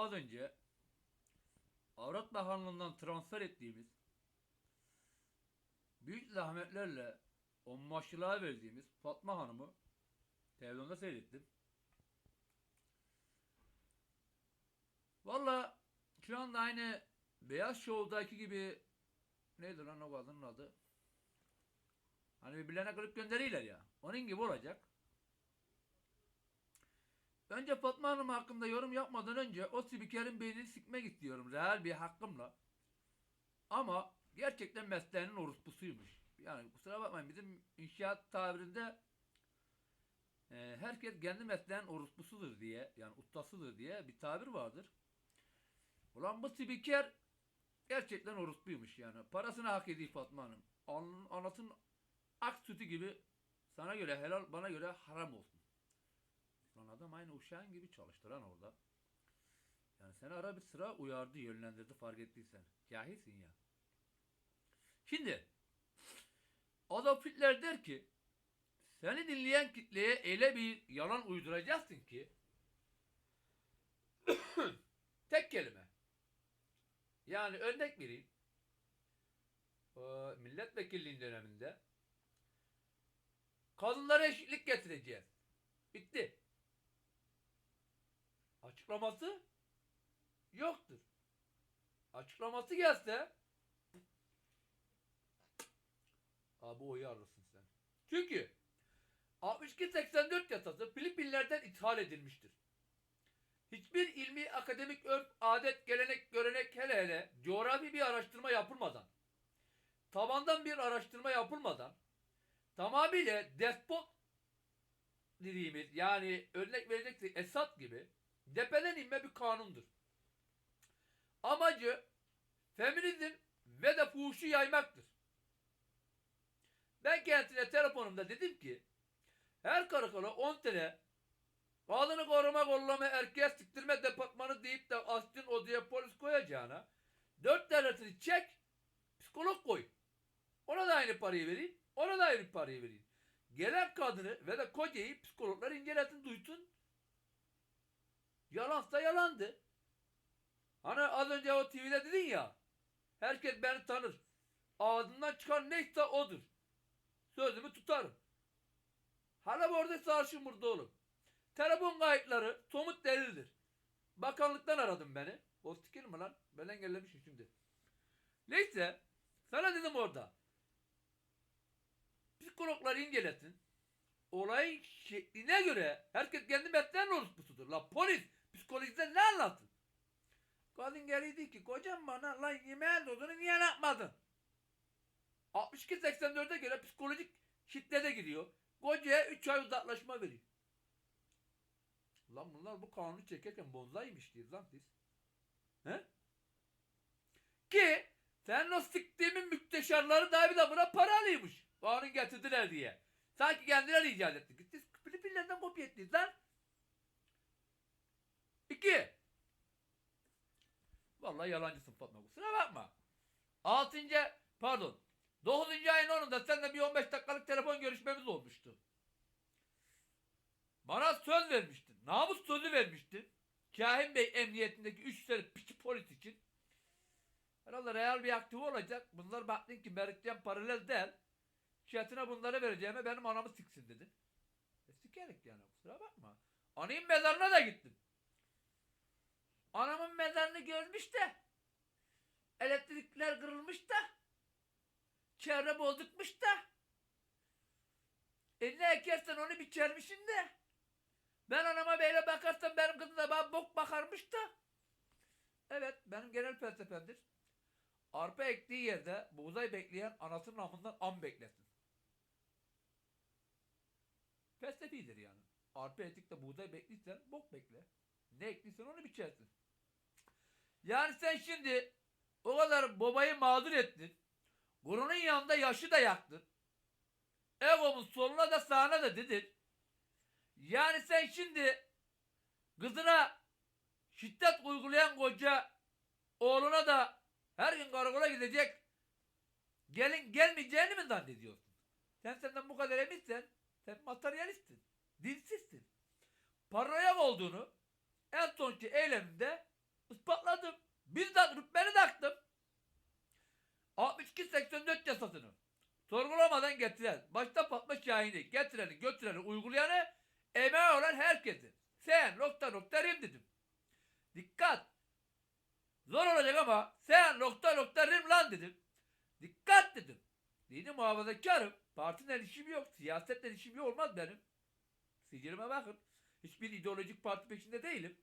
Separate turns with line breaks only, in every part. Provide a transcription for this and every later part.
az önce Avrat Bakanlığı'ndan transfer ettiğimiz büyük zahmetlerle onbaşçılığa verdiğimiz Fatma Hanım'ı televizyonda seyrettim. Valla şu anda aynı Beyaz Show'daki gibi neydi lan o kadının adı? Hani birbirlerine klip gönderiyorlar ya. Onun gibi olacak. Önce Fatma Hanım hakkında yorum yapmadan önce o spikerin beynini sikmek istiyorum. Real bir hakkımla. Ama gerçekten mesleğinin orospusuymuş. Yani kusura bakmayın bizim inşaat tabirinde e, herkes kendi mesleğin orospusudur diye yani ustasıdır diye bir tabir vardır. Ulan bu spiker gerçekten orospuymuş yani. Parasını hak ediyor Fatma Hanım. An, anasının ak sütü gibi sana göre helal bana göre haram olsun. Lan adam aynı uşağın gibi çalıştıran orada. Yani seni ara bir sıra uyardı, yönlendirdi fark ettiysen. Cahilsin ya. Şimdi Adolf Hitler der ki seni dinleyen kitleye öyle bir yalan uyduracaksın ki tek kelime. Yani örnek vereyim. O milletvekilliğin döneminde kadınlara eşitlik getireceğiz. Bitti. Açıklaması yoktur. Açıklaması gelse abi oyu alırsın sen. Çünkü 62-84 yasası Filipinler'den ithal edilmiştir. Hiçbir ilmi, akademik örf, adet, gelenek, görenek hele hele coğrafi bir araştırma yapılmadan, tabandan bir araştırma yapılmadan tamamıyla despot dediğimiz yani örnek vereceksek Esad gibi depeden inme bir kanundur. Amacı feminizm ve de fuhuşu yaymaktır. Ben kendisine telefonumda dedim ki her karakola 10 tane kadını koruma kollama erkeğe siktirme departmanı deyip de astın odaya polis koyacağına 4 tanesini çek psikolog koy. Ona da aynı parayı vereyim. Ona da aynı parayı vereyim. Gelen kadını ve de kocayı psikologlar incelesin duysun. Yalansa yalandı. Hani az önce o TV'de dedin ya. Herkes beni tanır. Ağzından çıkan neyse odur. Sözümü tutarım. Hala orada sarışın burada oğlum. Telefon kayıtları somut delildir. Bakanlıktan aradım beni. O sticker mi lan? Ben engellemişim şimdi. Neyse. Sana dedim orada. Psikologlar incelesin. Olayın şekline göre herkes kendi mesleğinin orospusudur. La polis psikolojiden ne anlatsın? Kadın geliydi ki kocam bana lan yemeğin dozunu niye yapmadın? 62-84'e göre psikolojik şiddete giriyor. Kocaya 3 ay uzaklaşma veriyor. Lan bunlar bu kanunu çekerken bonzaymış diyor lan biz. He? Ki sen o siktiğimin mükteşarları da bir de buna para alıyormuş. Kanun getirdiler diye. Sanki kendileri icat etti. Gitti Filipinler'den kopya ettiniz lan. İki. Vallahi yalancısın Fatma kusura bakma. Altıncı pardon. Dokuzuncu ayın onunda seninle bir 15 dakikalık telefon görüşmemiz olmuştu. Bana söz vermiştin. Namus sözü vermiştin. Kahin Bey emniyetindeki 3 sene piçi polis için. Herhalde real bir aktif olacak. Bunlar baktın ki Meritcan paralel değil. Şiyatına bunları vereceğime benim anamı siksin dedin. E sikerik yani kusura bakma. Anayın mezarına da gittim. Anamın mezarını görmüş de. Elektrikler kırılmış da. Çevre bozukmuş da. E ne ekersen onu biçermişsin de. Ben anama böyle bakarsam benim kızım da bana bok bakarmış da. Evet benim genel felsefemdir. Arpa ektiği yerde buğday bekleyen anasının amından am beklesin. Felsefidir yani. Arpa ektik de buğday bekliysen bok bekle. Ne ektiysen onu biçersin. Yani sen şimdi o kadar babayı mağdur ettin. Gurunun yanında yaşı da yaktın. Egomun soluna da sağına da dedin. Yani sen şimdi kızına şiddet uygulayan koca oğluna da her gün karakola gidecek gelin gelmeyeceğini mi zannediyorsun? Sen senden bu kadar eminsen sen materyalistsin. Dilsizsin. Paranoyak olduğunu en sonki eyleminde Bizzat rütbeni taktım. 62-84 yasasını. Sorgulamadan getiren, başta Fatma Şahin'i, getireni, götüreni, uygulayanı, emeği olan herkesi. Sen nokta nokta rim dedim. Dikkat! Zor olacak ama sen nokta nokta rim lan dedim. Dikkat dedim. Dini muhafazakarım. Partiden işim yok. Siyasetle işim yok olmaz benim. Sicilime bakın. Hiçbir ideolojik parti peşinde değilim.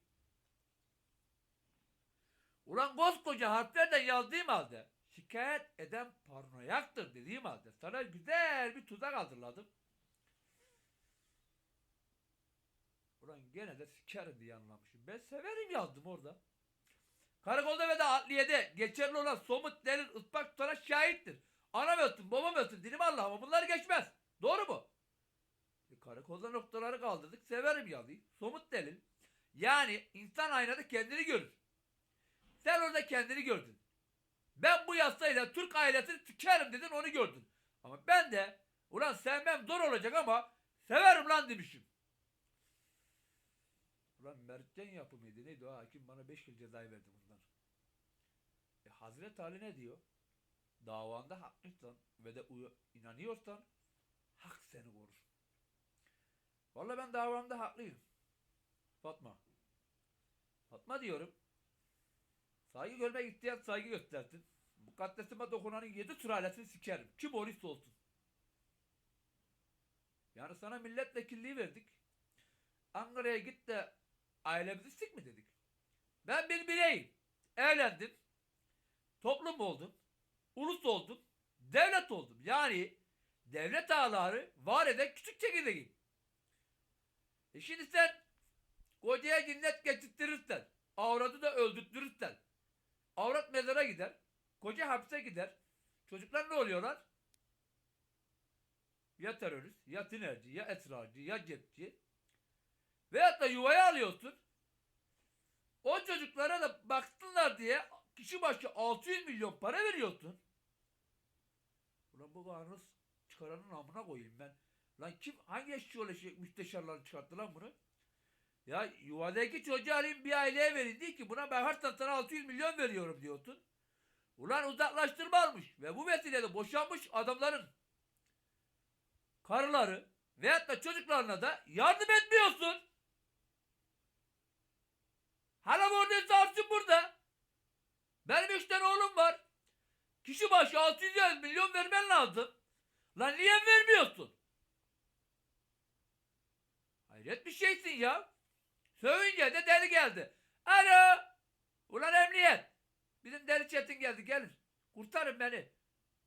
Ulan koskoca harflerden yazdığım halde şikayet eden paranoyaktır dediğim halde sana güzel bir tuzak hazırladım. Ulan gene de sikerim diye anlamışım. Ben severim yazdım orada. Karakolda ve de adliyede geçerli olan somut delil ıspak tutana şahittir. Anam öttüm, babam öttüm, dilim Allah ama bunlar geçmez. Doğru mu? E, karakolda noktaları kaldırdık. Severim yazıyı. Somut delil. Yani insan aynada kendini görür. Sen orada kendini gördün. Ben bu yasayla Türk ailesini sikerim dedin onu gördün. Ama ben de ulan sevmem zor olacak ama severim lan demişim. Ulan Mertcan yapımıydı neydi o hakim bana 5 yıl cezayı verdi bundan. E Hazreti Ali ne diyor? Davanda haklıysan ve de inanıyorsan hak seni korur. Vallahi ben davamda haklıyım. Fatma. Fatma diyorum. Saygı görmek isteyen saygı göstersin. Mukaddesime dokunanın yedi sülalesini sikerim. Kim olursa olsun. Yani sana milletvekilliği verdik. Ankara'ya git de ailemizi sik mi dedik. Ben bir bireyim. Evlendim. Toplum oldum. Ulus oldum. Devlet oldum. Yani devlet ağları var eden küçük çekirdeğim. E şimdi sen kocaya cinnet geçirttirirsen, avradı da öldürtürürsen, avrat mezara gider, koca hapse gider, çocuklar ne oluyorlar? Ya terörist, ya tinerci, ya esrarcı, ya cepçi. Veyahut da yuvaya alıyorsun. O çocuklara da baksınlar diye kişi başı 600 milyon para veriyorsun. Ulan bu kanunu çıkaranın amına koyayım ben. Lan kim hangi şey müsteşarları çıkarttı lan bunu? Ya yuvadaki çocuğu alayım bir aileye verin değil ki buna ben her sana 600 milyon veriyorum diyorsun. Ulan uzaklaştırma almış ve bu vesileyle boşanmış adamların karıları veyahut da çocuklarına da yardım etmiyorsun. Hala buradaysa alsın burada. Benim üç tane oğlum var. Kişi başı 600 milyon vermen lazım. Lan niye vermiyorsun? Hayret bir şeysin ya. Sövünce de deli geldi. Alo. Ulan emniyet. Bizim deli çetin geldi gelin. Kurtarın beni.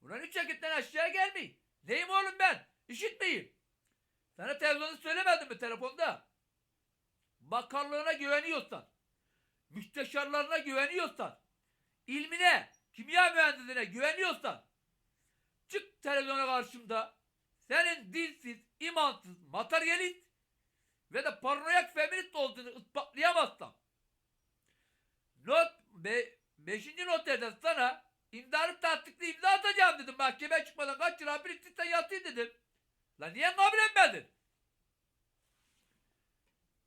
Ulan üç vakitten aşağı gelmeyin. Neyim oğlum ben? İşitmeyeyim. Sana televizyonu söylemedim mi telefonda? Bakanlığına güveniyorsan, müsteşarlarına güveniyorsan, ilmine, kimya mühendisine güveniyorsan, çık televizyona karşımda senin dilsiz, imansız, materyalist ve de paranoyak feminist olduğunu ispatlayamazsam not be, beşinci noterden sana imzalı tasdikli imza atacağım dedim mahkemeye çıkmadan kaç yıl istiyorsan yatayım dedim. Lan niye kabul etmedin?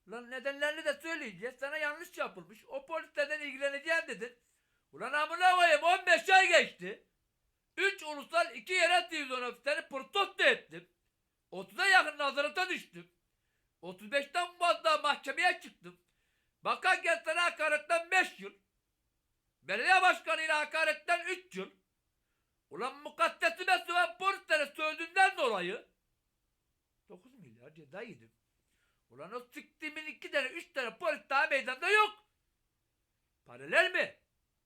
Lan nedenlerini de söyleyince sana yanlış yapılmış. O polislerden ilgileneceğim dedin. Ulan amına koyayım 15 ay geçti. 3 ulusal 2 yerel televizyon ofisleri protesto ettim. 30'a yakın nazarata düştüm. 35'ten fazla mahkemeye çıktım. Bakan kentlere hakaretten 5 yıl. Belediye başkanıyla hakaretten 3 yıl. Ulan mukaddesime söven polislere sözünden dolayı 9 milyar ceza yedim. Ulan o siktimin iki tane, üç tane polis daha meydanda yok. Paralel mi?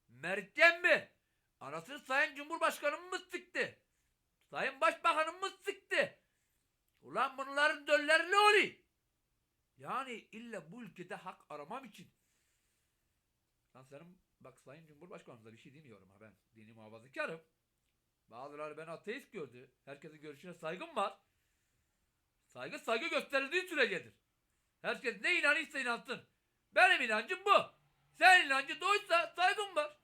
Mertcan mi? Anasını Sayın Cumhurbaşkanım mı sıktı? Sayın Başbakanım mı sıktı? Ulan bunların dölleri ne oluyor? Yani illa bu ülkede hak aramam için. Lan senin bak Sayın Cumhurbaşkanımıza bir şey demiyorum ha ben. Dini muhafazakarım. Bazıları ben ateist gördü. Herkesin görüşüne saygım var. Saygı saygı gösterildiği sürecedir. Herkes ne inanırsa inansın. Benim inancım bu. Sen inancın oysa saygım var.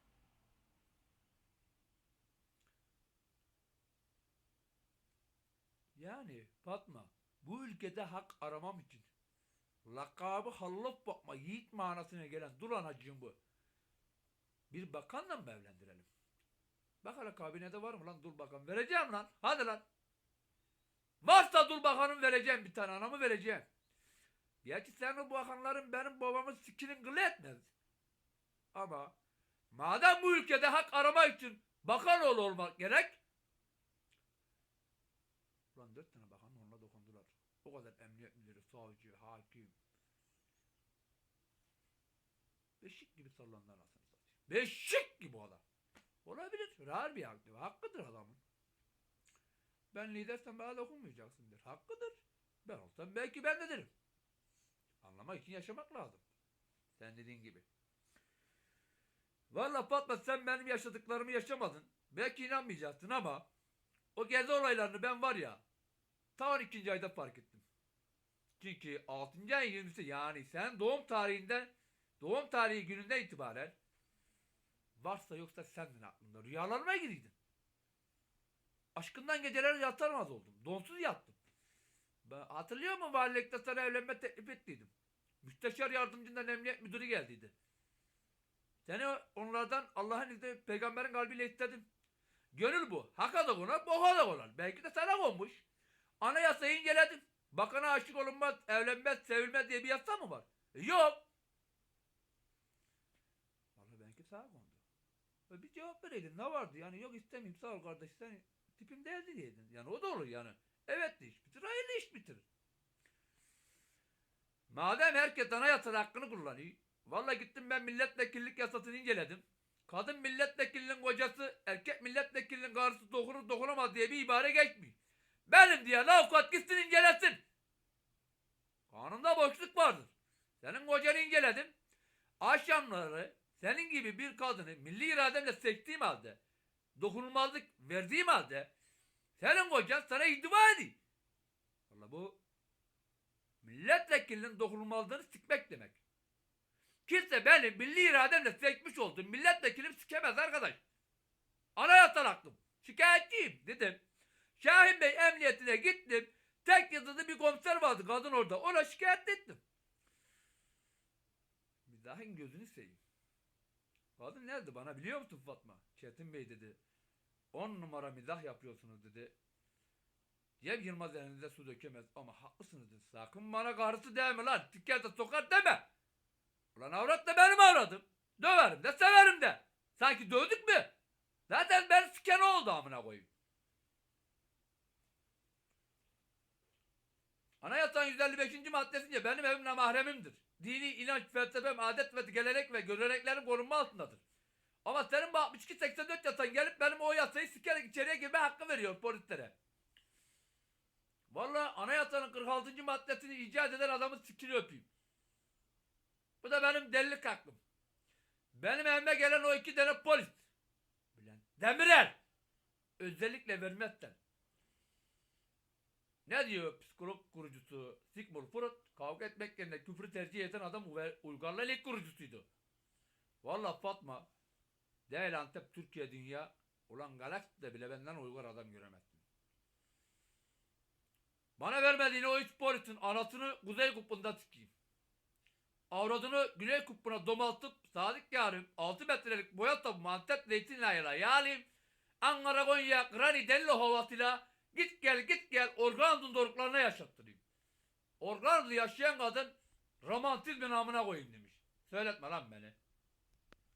Yani Fatma bu ülkede hak aramam için lakabı hallaf bakma yiğit manasına gelen duran hacım bu. Bir bakanla mı evlendirelim? Bak kabinede var mı lan dul bakan? Vereceğim lan. Hadi lan. Varsa dul bakanım vereceğim bir tane anamı vereceğim. Gerçi sen o bakanların benim babamın sikinin gılı etmez. Ama madem bu ülkede hak aramak için bakan oğlu olmak gerek. Ulan dört bakan onunla dokundular. O kadar emniyet müdürü, savcı, hakim. Beşik gibi sallandı anasını satayım. Beşik gibi adam. Olabilir. Rahat bir hakkı. Hakkıdır adamın. Ben lidersem bana dokunmayacaksın der. Hakkıdır. Ben olsam belki ben de derim. Anlamak için yaşamak lazım. Sen dediğin gibi. Valla Fatma sen benim yaşadıklarımı yaşamadın. Belki inanmayacaksın ama o gezi olaylarını ben var ya ta 12. ayda fark ettim. Çünkü 6. ayın 20'si yani sen doğum tarihinden doğum tarihi gününden itibaren varsa yoksa sendin aklımda. Rüyalarıma giriydin. Aşkından geceler yatamaz oldum. Donsuz yattım. Ben hatırlıyor musun valilikte sana evlenme teklif ettiydim. Müsteşar yardımcından emniyet müdürü geldiydi. Seni onlardan Allah'ın izniyle peygamberin kalbiyle istedim. Gönül bu. Haka da konar, boka da konar. Belki de sana konmuş. Anayasayı inceledim. Bakana aşık olunmaz, evlenmez, sevilmez diye bir yasa mı var? E, yok. Vallahi belki sana kondu. E, bir cevap vereydin. Ne vardı? Yani yok istemeyeyim sağ ol kardeş sen tipim değildi diyeydin. Yani o da olur yani. Evet de iş bitir, hayırlı iş bitir. Madem herkes anayasal hakkını kullanıyor. Vallahi gittim ben milletvekillik yasasını inceledim. Kadın milletvekilinin kocası erkek milletvekilinin karısı dokunur dokunamaz diye bir ibare geçmiyor. Benim diye avukat gitsin incelesin. Kanunda boşluk vardır. Senin kocanı inceledim. Akşamları senin gibi bir kadını milli irademle seçtiğim halde dokunulmazlık verdiğim halde senin kocan sana iddia ediyor. Valla bu milletvekilinin dokunulmazlığını sikmek demek. Kimse benim milli irademle seçmiş olduğum milletvekilim sikemez arkadaş. Anayasal hakkım. Şikayetçiyim dedim. Şahin Bey emniyetine gittim. Tek yıldızlı bir komiser vardı kadın orada. Ona şikayet ettim. Mizahın gözünü seveyim. Kadın nerede bana biliyor musun Fatma? Çetin Bey dedi. On numara mizah yapıyorsunuz dedi. Cem Yılmaz elinize su dökemez ama haklısınız dedi. Sakın bana karısı deme lan. Tikkete sokar deme. Ulan avrat da benim avradım. Döverim de severim de. Sanki dövdük mü? Zaten ben siken oldu amına koyayım. Anayasanın 155. maddesince benim evimle mahremimdir. Dini inanç, felsefem, adet ve gelenek ve göreneklerim korunma altındadır. Ama senin bu 62-84 yasan gelip benim o yasayı sikerek içeriye girme hakkı veriyor polislere. Vallahi anayasanın 46. maddesini icat eden adamın sikini öpeyim. Bu da benim delilik hakkım. Benim evime gelen o iki tane polis. Bülent Demirel. Özellikle vermezsen. Ne diyor psikolog kurucusu Sigmund Freud? Kavga etmek yerine küfrü tercih eden adam Uygarlar ilk kurucusuydu. Valla Fatma, değil Antep Türkiye dünya, ulan galakside bile benden uygar adam göremezsin. Bana vermediğin o üç polisin anasını kuzey kupunda sikeyim. Avradını güney kupuna domaltıp sadık yarım 6 metrelik boya topu mantet zeytinyağıyla yağlayayım. Ankara Konya Granny Dello havasıyla git gel git gel organozun doruklarına yaşattırayım. Organozu yaşayan kadın romantizmin namına koyayım demiş. Söyletme lan beni.